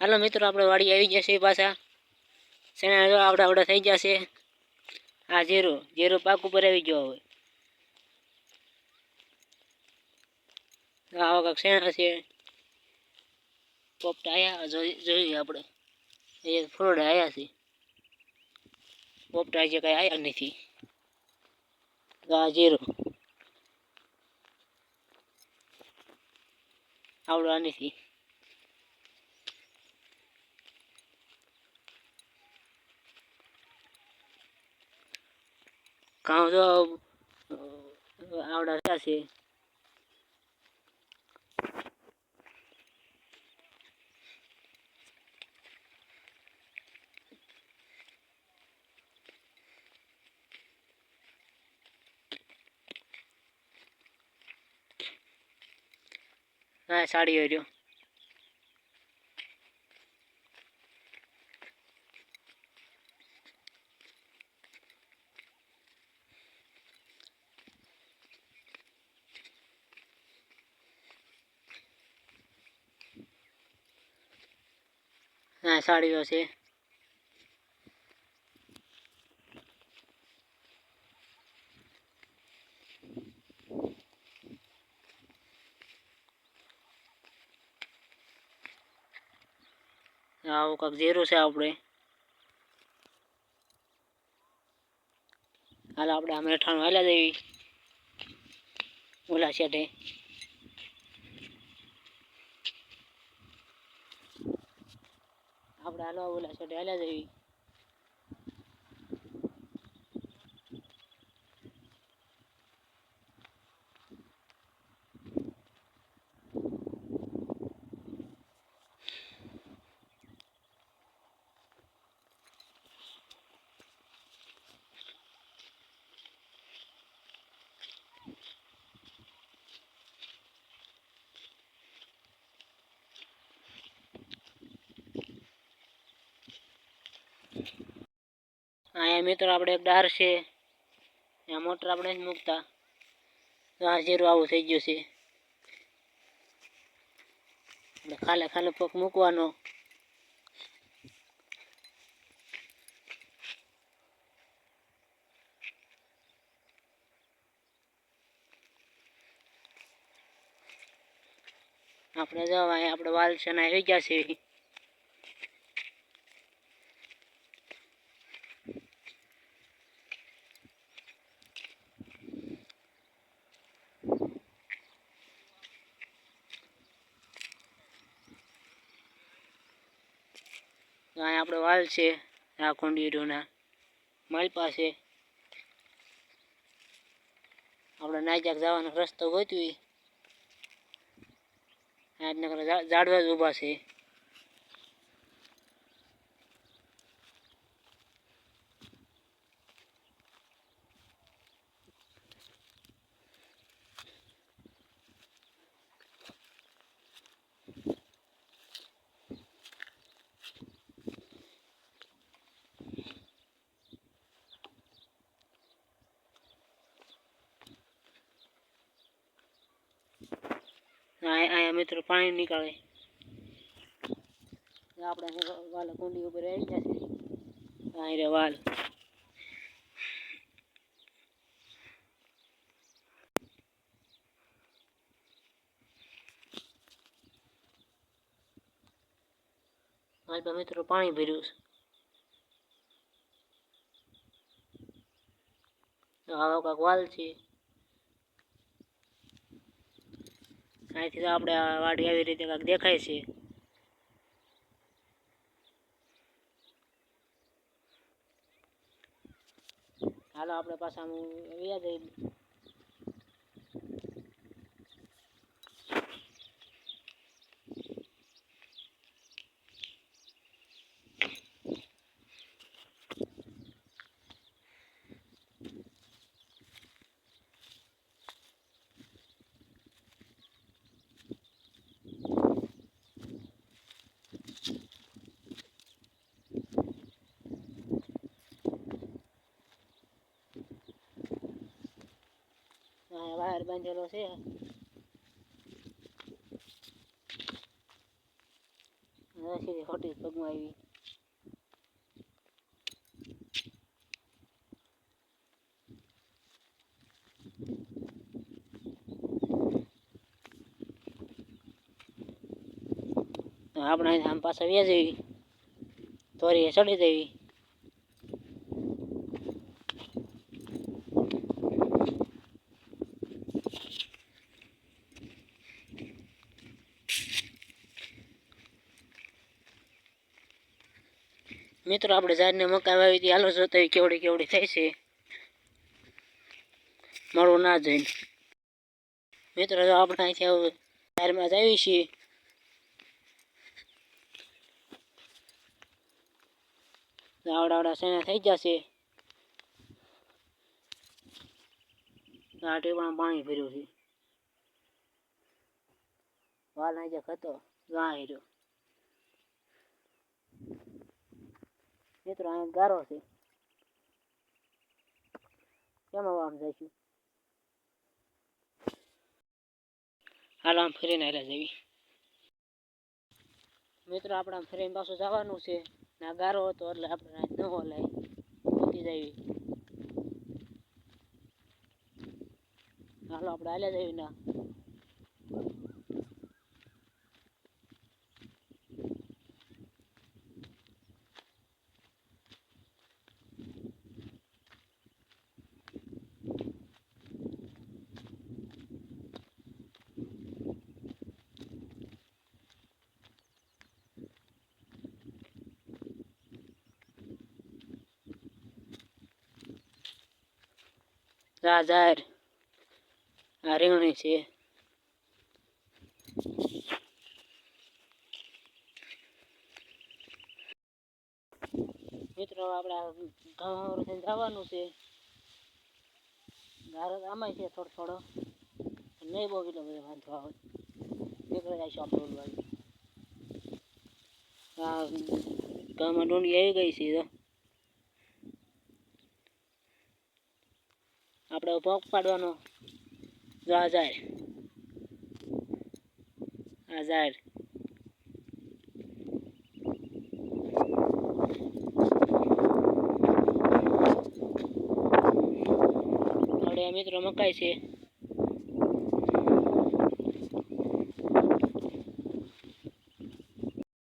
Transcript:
હાલો મિત્રો, આપણે વાડી આવી જશે પાછા. શેણા જો આવડા આવડા થઈ જશે આ જીરું જીરું પાક ઉપર આવી ગયો હવે. આવા કાંક શેણા છે? પોપટા આવ્યા જોઈએ આપણે. એ ફ્રોડ આવ્યા છે. પોપટા હજી કાંઈ આવ્યા નથી. આ જીરો આવડા નથી. કામ તો આવડા થયા છે હા સાડી રહ્યો હા, સાડીઓ છે. આવું કાંક ઝીરું છે આપણે હાલ આપણે આમ હેઠાણું હાલ્યા દેવી. ઓલા શેઠે আমরা আলো আবুল আসলে আলা যাই અહીંયા મિત્રો આપણે એક છે. ત્યાં મોટર આપણે જ મૂકતા. આ જીરું આવું થઈ ગયું છે. ખાલે ખાલે પગ મૂકવાનો. આપણે જવા આપણે વાલ છે ને આવી ગયા છે તો અહીંયા આપણે વાલ છે, આ કુંડીરોના મારી પાસે આપણે નાજાક જવાનો રસ્તો ગોતવી. આજનગર ઝાડવા જ ઊભા છે. અહીંયા મિત્રો, પાણી નીકળે. આપણે વાલ કુંડી ઉપર આવી જશે અહીં રે વાલ. મિત્રો પાણી ભર્યું છે. આવો કાંક વાલ છે. અહીંથી તો આપણે વાડી આવી રીતે કાંઈક દેખાય છે. હાલો આપણે પાછા હું જઈએ વાયર બાંધેલો છે. સીધી ખોટી પગમાં આવી. આપણે આમ પાછા વ્યા જવી તોરી ચડી દેવી મિત્રો, આપણે ઝાડને મકાઈ વાવી હતી. હાલો, જોતા હોય કેવડી કેવડી થાય છે. મળવું ના જઈને. મિત્રો, જો આપણે અહીંથી હવે ઝાડમાં જ આવી છીએ. આવડા આવડા સેના થઈ જશે આ ટેબમાં પાણી ભર્યું છે. વાલ નાઈ જ ખતો ગા હેર્યો મિત્રો અહીંયા ગારો છે. કેમ આમ જઈશું હાલ, આમ ફરીને હાલ્યા જવી મિત્રો, આપણે આમ ફરીને પાછું જવાનું છે. ના ગારો હતો, એટલે આપણે ન હલાય. મૂકી જવી હાલો, આપણે હાલ્યા જવી ના રાજાર. આ છે. મિત્રો, આપણે ગામ જવાનું છે. ગારો આમાં છે થોડો થોડો. નહીં બહુ એટલો બધો વાંધો આવે. નીકળી જાય છે ઓલું બાજુ ગામમાં ડુંડી આવી ગઈ છે તો. આપણે ભોગ પાડવાનો જો આ જાય. આ જાય. મિત્રો મકાઈ છે.